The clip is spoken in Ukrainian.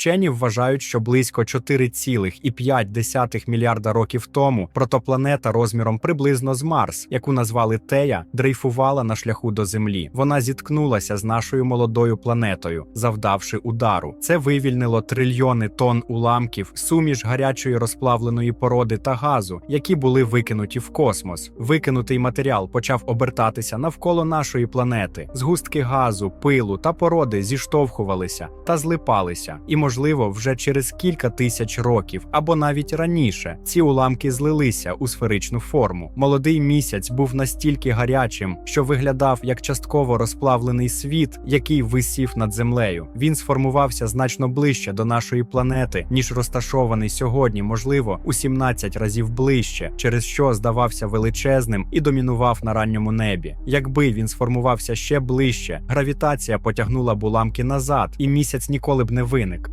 Вчені вважають, що близько 4,5 мільярда років тому протопланета розміром приблизно з Марс, яку назвали Тея, дрейфувала на шляху до Землі. Вона зіткнулася з нашою молодою планетою, завдавши удару. Це вивільнило трильйони тонн уламків, суміш гарячої розплавленої породи та газу, які були викинуті в космос. Викинутий матеріал почав обертатися навколо нашої планети. Згустки газу, пилу та породи зіштовхувалися та злипалися. І, можливо, вже через кілька тисяч років або навіть раніше ці уламки злилися у сферичну форму. Молодий місяць був настільки гарячим, що виглядав як частково розплавлений світ, який висів над землею. Він сформувався значно ближче до нашої планети, ніж розташований сьогодні, можливо, у 17 разів ближче, через що здавався величезним і домінував на ранньому небі. Якби він сформувався ще ближче, гравітація потягнула б уламки назад, і місяць ніколи б не виник.